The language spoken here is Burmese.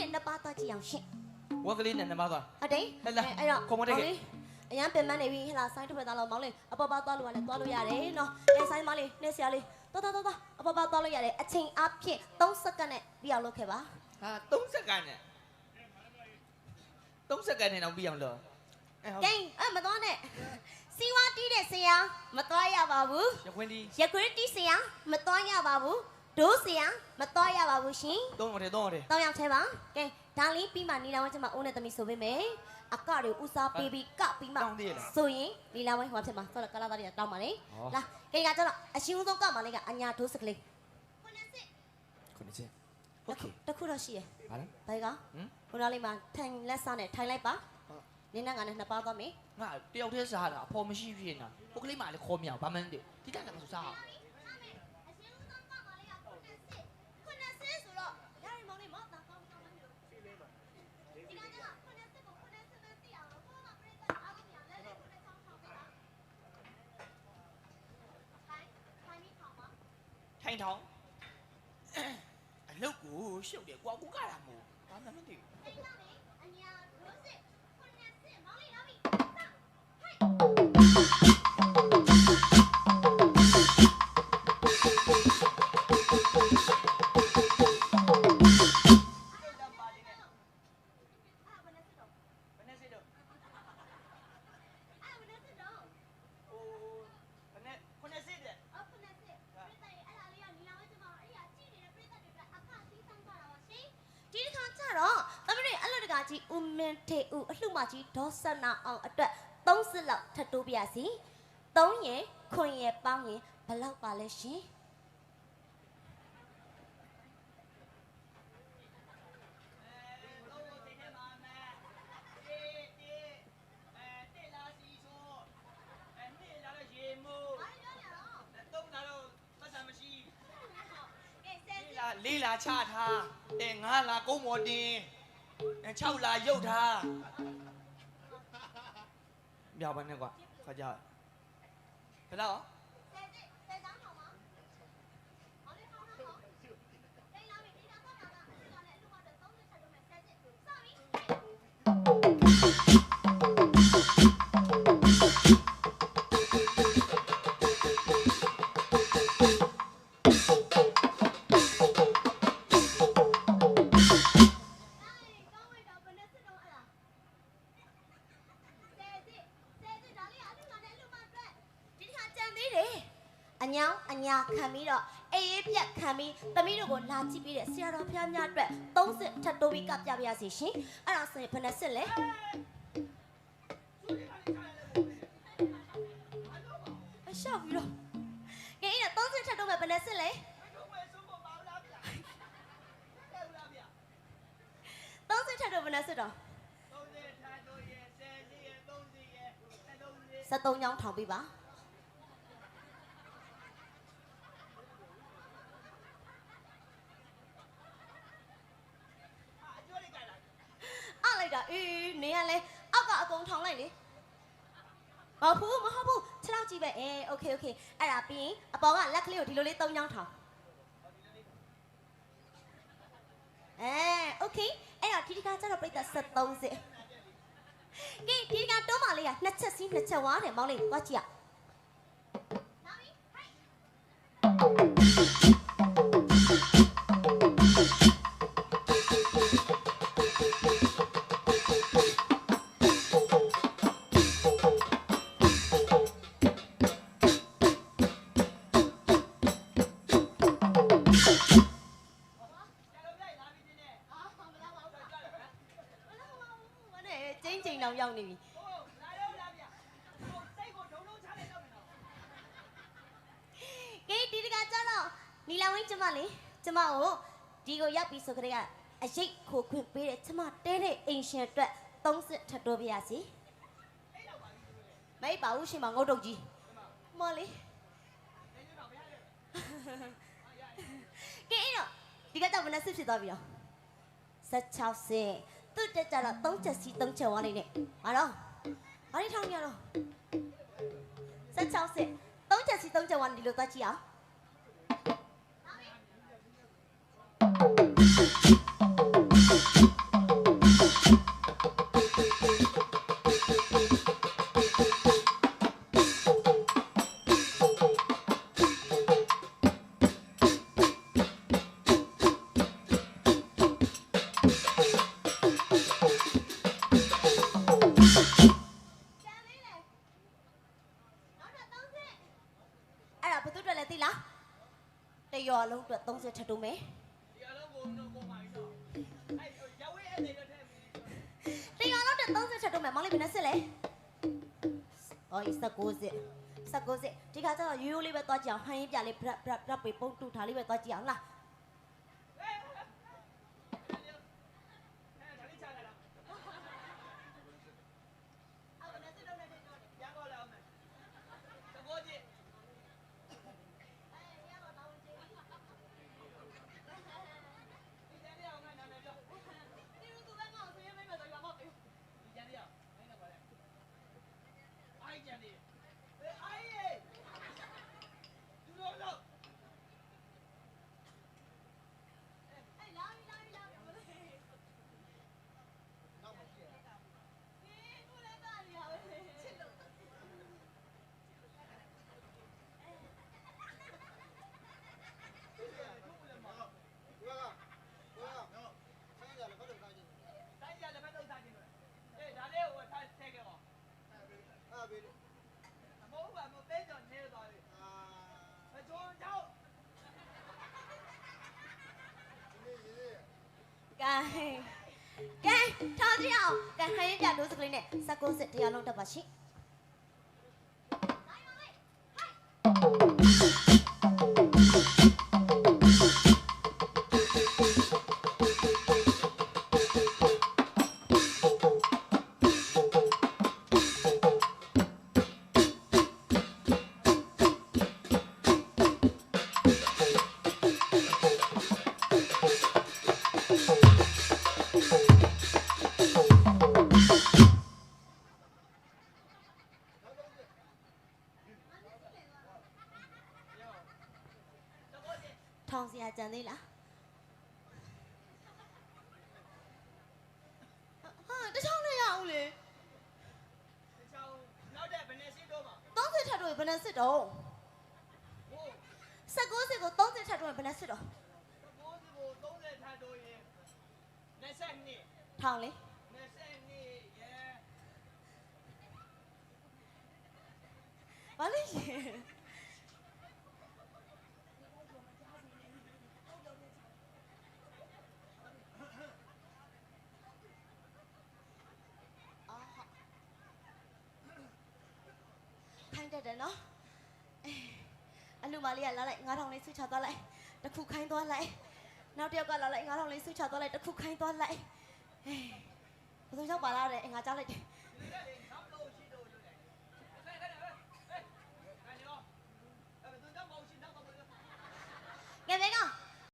လေးနဲ့နှစ်ပါးသွားကြည့်အောင်ရှင်ဝက်ကလေးနဲ့နှမသွားဟုတ်တယ်ဟဲ့လားအဲ့တော့ခေါ်မတက်ခဲ့မောင်လေးအရန်ပင်မနေပြီဟဲ့လားဆိုင်တစ်ဖက်သားလောက်မောင်လေးအပေါ်ပါသွားလို့ရတယ်သွားလို့ရတယ်နော်အဲဆိုင်မလေးနေဆရာလေးသွားသွားသွားသွားအပေါ်ပါသွားလို့ရတယ်အချိန်အပြည့်3စက္ကန့်နဲ့ပြီးအောင်လုပ်ခဲ့ပါဟာ3စက္ကန့်နဲ့3စက္ကန့်နဲ့တော့ပြီးအောင်လို့အဲဟုတ်ကဲအဲ့မသွားနဲ့စီဝါတီးတဲ့ဆရာမသွားရပါဘူးရခွင်းဒီရခွေးတီးဆရာမသွားရပါဘူး ဒိုးဆရာမသွားရပါဘူးရှင် သုံးရတယ်သုံးရတယ် တောင်းရောက်သေးပါကဲဒါလေးပြီးမှနီလာဝင်းကျမအိုးနဲ့သမီးဆိုပေးမယ်အကတွေဥစားပေးပြီးကပြီးမှ တောင်းသေးလား ဆိုရင်နီလာဝင်းဟောဖြစ်မှာဆိုတော့ကလာသားတွေကတောင်းပါလေ ဟော လာကဲကကျတော့အရှင်ဦးဆုံးကမှလေးကအညာဒိုးစကလေး ခုနှစ်ချက်โอเค တခုတော့ရှိရယ် ဘာလဲ ဘယ်က ဟမ် ခုနလေးမှာထိုင်လက်စားနဲ့ထိုင်လိုက်ပါ ဟုတ် နင်းနဲ့ငါနဲ့နှစ်ပါးသွားမယ် ငါတယောက်တည်းစားတာအဖော်မရှိဖြစ်နေတာဟိုကလေးမှလည်းခေါ်မြောင်ဘာမှမသိဒီကလည်းမစားအောင် အရှင် ထိုင်ထောင်အလုတ်ကိုရှုပ်တယ်ကွာကူကတာမို့ဘာမှမသိစိ ကာကြီးဦးမင်းထေဦးအလှမကြီးဒေါ်ဆနာအောင်အတွက်3စစ်လောက်ထပ်တိုးပြရစီ3ရင်ခွင်ရင်ပေါင်းရင်ဘယ်လောက်ပါလဲရှင်လေးလာချထားအဲငါးလာကုန်းမော်တင်အဲ 6လာရုပ်ထားမြောက်ပါနဲ့ကွာခါကြဘယ်တော့အ အညာခံပြီးတော့အေးအေးပြက်ခံပြီးသမီးတို့ကိုလာကြည့်ပြီးတဲ့ဆရာတော်ဖျားများအတွက်30ထပ်တိုးပြီးကပြပြရစီရှင်အဲ့ဒါဆိုရင်ဘယ်နဲ့စစ်လဲအရှောက်ပြီးတော့ကဲအဲ့ဒါ30ထပ်တိုးမဲ့ဘယ်နဲ့စစ်လဲ30ထပ်တိုးဘယ်နဲ့စစ်တော့73ချောင်းထောင်ပြီးပါအလိုက်တာအေးနေရလဲအောက်ကအကုန် ထောင်လိုက်လေမဟုတ်ဘူးမဟုတ်ဘူးခြေထောက်ကြည့်ပဲအဲ okay okay အဲ့ဒါပြီးရင်အပေါ်ကလက်ကလေးကိုဒီလိုလေးသုံးချောင်းထောင်အဲ okay အဲ့တော့ဒီဒီကကျတော့ပြိတ္တ73စစ်ကဲဒီဒီကတုံးမလေးကနှစ်ချက်စီးနှစ်ချက်ဝါတယ်မောင်လေးသွားကြည့်ရ ကျင်းချိန်တော့ရောက်နေပြီကဲဒီဒီကကျတော့နီလာဝင်းကျမလေးကျမကိုဒီကိုရောက်ပြီဆိုကြတဲ့အရိတ်ခိုခွင့်ပေးတဲ့ကျမတဲတဲ့အိမ်ရှင်အတွက်30ထပ်တိုးပြရစီမိတ်ပါဦးရှင်မငုတ်တုတ်ကြီးမော်လေးကဲအဲ့တော့ဒီကကြောင့်ဘယ်နှစစ်ဖြစ်သွားပြီတော့16စစ် သူ့တက်ကြတော့3ချက်စီ3ချက်ဝါနေနဲ့ဟာတော့ဘာလို့ထောင်းရတော့16စစ်3ချက်စီ3ချက်ဝါနေဒီလိုသွားကြည့်အောင် အတွက်30ထပ်တိုးမယ်ဒီအလုံးကိုတော့ကိုပါပြီတော့အဲ့ရဝဲအဲ့လေတော့ထဲပြီတရားလုံးအတွက်30ထပ်တိုးမယ်မောင်လေးဘယ်နဲ့စစ်လဲအော်စကောစစ်စကောစစ်ဒီခါကျတော့ရိုးရိုးလေးပဲသွားကြည့်အောင်ဟန်ရင်ပြလေးဘရက်ဘရက်ဘရက်ပေပုံတူထားလေးပဲသွားကြည့်အောင်လား အဲ့ဒါလေးချလာလားအဲ့ဒါနဲ့စစ်တော့နေတော့ရကောလာအောင်မယ်သဘောကျ ဒီကြမ်းရအောင်ငါနာမည်ပြောဒီလိုသူလည်းငါ့ကိုရေးမိမယ်ဆိုရမှာပဲဒီကြမ်းရအောင်မင်းနဲ့ပါလေ အိုက်ကြမ်းလေးအေးအိုက်ရေသူတို့တော့ အဲ့လာပြီလာပြီလာပြီဘယ်လိုလဲ နောက်မှရှိရ ဒီကိုလည်းတာနေရပဲချစ်လို့ တိုင်းကြလည်းမတော့စားခြင်းလို့အေးဒါလေးကိုထားထည့်ခဲ့ပါအမိုးကမပေးကြနေသွားပြီအကျိုးကြောင့် ကဲကဲထား ကြည့်အောင်ကဲဟန်ရင်ပြလို့စကလေးနဲ့စကောစစ်တရားလုံးတက်ပါရှိသ ထောင်စရာကြံသေးလားဟာတချောင်းနဲ့ရအောင်လေဒီချောင်းနောက်တဲ့ဘယ်နဲ့ရှိတော့မှာ30ထပ်တိုးရင်ဘယ်နဲ့စစ်တော့ဟိုစကောစစ်ကို30ထပ်တိုးရင်ဘယ်နဲ့စစ်တော့သဘောစီကို30ထားတော့ရင်20နှစ်ထောင်လေ20နှစ်ရဲဘာလို့ရှ င်းတတ်တယ်နော်အေးအလူမလေးကလာလိုက်9000လေးဆွချသွားလိုက်တစ်ခုခိုင်းသွားလိုက်နောက်တစ်ယောက်ကလာလိုက်9000လေးဆွချသွားလိုက်တစ်ခုခိုင်းသွားလိုက်အေးဘယ်သူရောက်ပါလားတဲ့ငါကြားလိုက်တယ်